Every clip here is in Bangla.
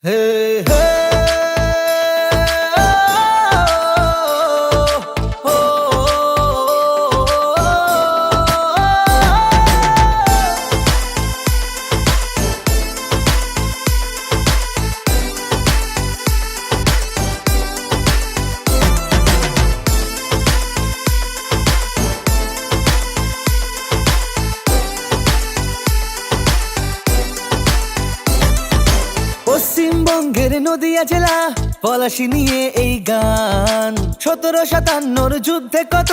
Hey, hey. নদিয়া পলাশি নিয়ে এই গান। সতেরো সাতান্নর যুদ্ধে কত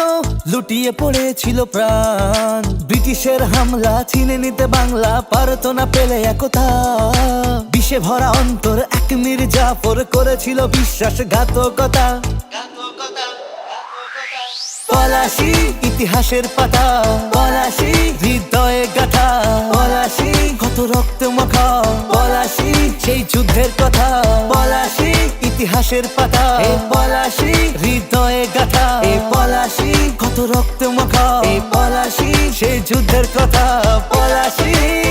লুটিয়ে পড়েছিল প্রাণ। ব্রিটিশের হামলা, ছিনে নিতে বাংলা পারতো না পেলে একতা। বিষে ভরা অন্তর এক মির্জাফর করেছিল পলাশি ইতিহাসের পাতা, পলাশি হৃদয়ে গাথা। পলাশি কত রক্ত মাখা, পলাশি সেই যুদ্ধের কথা। ইতিহাসের পাতা। এ পলাশি হৃদয়ে গাথা। এ পলাশি কত রক্ত মাখা। এ পলাশি সেই যুদ্ধের কথা। পলাশি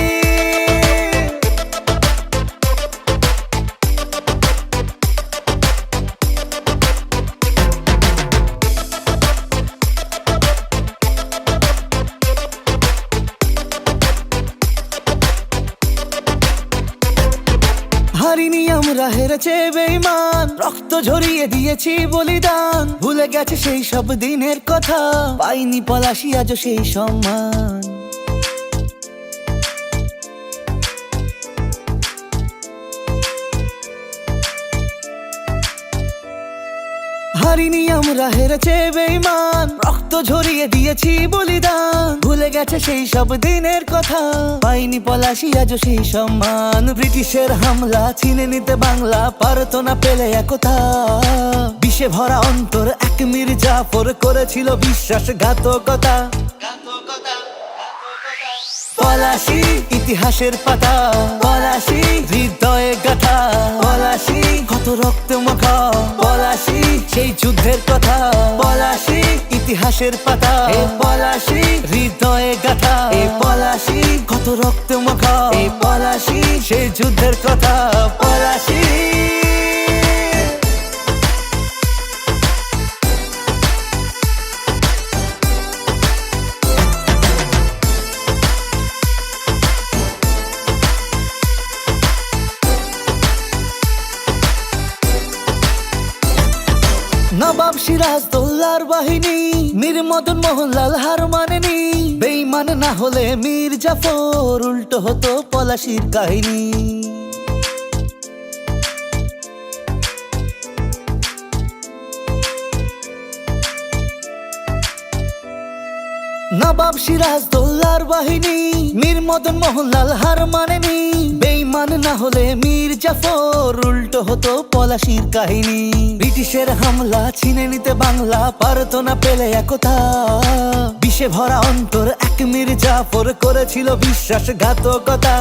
আমরা হেরেছে বেইমান রক্ত ঝরিয়ে দিয়েছি বলিদান। ভুলে গেছে সেই সব দিনের কথা। পাইনি পলাশি আজ সেই সম্মান। হারিনি আমরা হেরেছে বেইমান রক্ত ঝরিয়ে দিয়েছি বলিদান। ভুলে গেছে সেই সব দিনের কথা। পাইনি পলাশি আজ সেই সম্মান। ব্রিটিশের হামলা, ছিনে নিতে বাংলা পারতো না পেলে একতা। বিষে ভরা অন্তর এক মির্জাফর করেছিল বিশ্বাসঘাতকতা। পলাশি ইতিহাসের পাতা, পলাশি ইতিহাসের পাতা। এ পলাশি হৃদয়ে গাথা। এ পলাশি কত রক্ত মাখা। এ পলাশি সেই যুদ্ধের কথা। পলাশি। নবাব সিরাজ দোল্লার বাহিনী মীর মদন মোহনলাল হার মানেনি। বেইমান না হলে মীর জাফর উল্টো হতো পলাশির কাহিনী। নবাব সিরাজ দোল্লার বাহিনী মীর মদন মোহনলাল হার মানেনি। বেইমান না হলে মীর জাফর উল্টো হতো পলাশির কাহিনী। ব্রিটিশের হামলা, ছিনে নিতে বাংলা, পারতো না পেলে একতা। বিষে ভরা অন্তর এক মীর জাফর করেছিল বিশ্বাসঘাতকতা।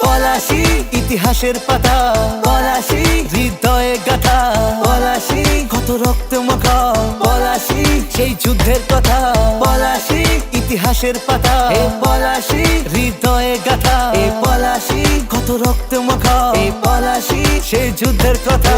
পলাশি ইতিহাসের পাতা, পলাশি হৃদয়ে গাথা। পলাশি কত রক্ত মাখা পলাশি সেই যুদ্ধের কথা। পলাশি ইতিহাসের পাতা। এ পলাশি হৃদয়ে গাথা। এ পলাশি কত রক্ত মাখা। এ পলাশি সেই যুদ্ধের কথা।